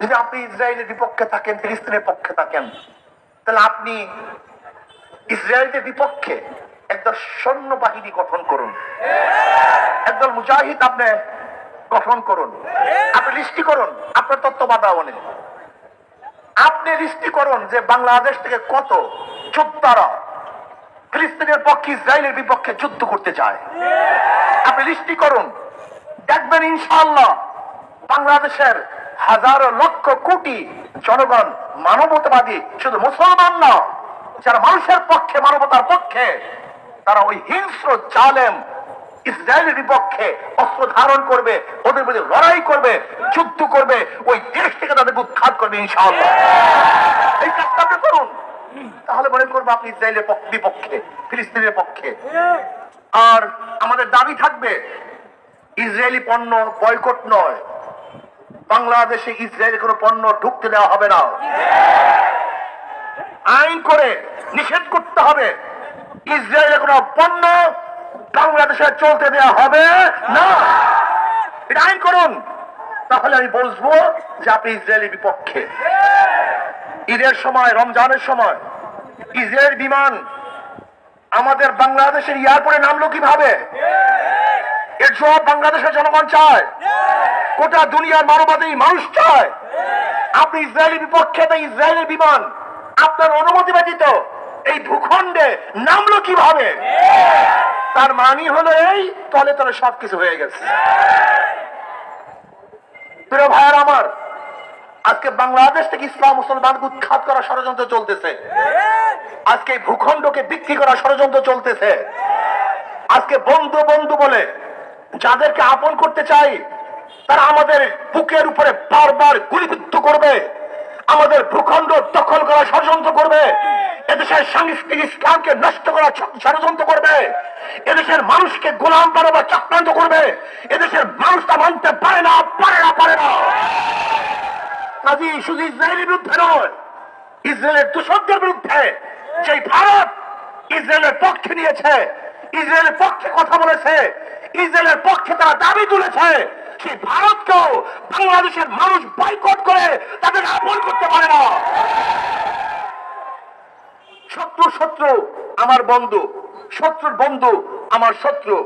যদি আপনি ইসরায়েলের বিপক্ষে থাকেন, ফিলিস্তিনের পক্ষে থাকেন, তাহলে আপনি ইসরায়েলের বিপক্ষে একদল সৈন্য বাহিনী গঠন করুন। একদল মুজাহিদ আপনি গঠন করুন। আপনি লিস্টি করুন, আপনার তত্ত্বাবধানে। আপনি লিস্টি করুন যে বাংলাদেশ থেকে কত যোদ্ধারা ফিলিস্তিনের পক্ষে, ইসরায়েলের বিপক্ষে যুদ্ধ করতে চায়। আপনি লিস্টি করুন। দেখবেন ইনশাআল্লাহ বাংলাদেশের হাজারো লক্ষ কোটি জনগণ মানবতাবাদী, শুধু মুসলমান না, যারা মানুষের পক্ষে, মানবতার পক্ষে, তারা ওই হিংস্র, জালেম, ইসরায়েলের বিপক্ষে অস্ত্র ধারণ করবে, ওদের লড়াই করবে, যুদ্ধ করবে, ওই দেশ থেকে তাদেরকে উৎখাত করবে এই করুন। তাহলে মনে করব আপনি ইসরায়েলের বিপক্ষে, ফিলিস্তিনের পক্ষে। আর আমাদের দাবি থাকবে, ইসরায়েলি পণ্য বয়কট নয়। বাংলাদেশে ইসরায়েলের কোনো পণ্য ঢুকতে দেওয়া হবে না। আইন করে নিষেধ করতে হবে। ইসরায়েলের কোনো পণ্য বাংলাদেশে চলতে দেওয়া হবে না। এটা আইন করুন। তাহলে আমি বলব যে আপনি ইসরায়েলের বিপক্ষে। ঈদের সময়, রমজানের সময় ইসরায়েল বিমান আমাদের বাংলাদেশের এয়ারপোর্টে নামলো কীভাবে? এর জবাব বাংলাদেশের জনগণ চায়। গোটা দুনিয়ার মানবাদী মানুষ চায়। আপনি ইসরায়েলের বিপক্ষে তাই ইসরায়েলের বিমান। আপনার অনুমতি ব্যতীত এই ভূখণ্ডে নামলো কীভাবে? তার মানি হলো এই তলে তলে সবকিছু হয়ে গেছে। প্রিয় ভাইয়ার আমার, আজকে বাংলাদেশ থেকে ইসলাম মুসলমানকে উৎখাত করার ষড়যন্ত্র চলতেছে। আজকে ভূখণ্ডকে বিক্রি করার ষড়যন্ত্র চলতেছে। আজকে বন্ধু বন্ধু বলে, যাদেরকে আপন করতে চাই তারা আমাদের বুকের উপরে বারবার গুলিবিদ্ধ করবে। আমাদের ভূখণ্ড দখল করার ষড়যন্ত্র করবে। এদেশের সাংস্কৃতিক ইসলামকে নষ্ট করার ষ- ষড়যন্ত্র করবে। এদেশের মানুষকে গোলাম বানাবার চক্রান্ত করবে। এদেশের মানুষ তা মানতে পারে না পারে না পারে না। কাজী শুধু ইসরায়েলের বিরুদ্ধে নয়, ইসরায়েলের দূষকদের বিরুদ্ধে যে ভারত ইসরায়েলের পক্ষে নিয়েছে, ইসরায়েলের পক্ষে কথা বলেছে, ইসরায়েলের পক্ষে তারা দাবি তুলেছে সেই ভারতকেও বাংলাদেশের মানুষ বাইকট করে তাদের আপন করতে পারে না। শত্রু শত্রু, আমার বন্ধু, শত্রুর বন্ধু, আমার শত্রু।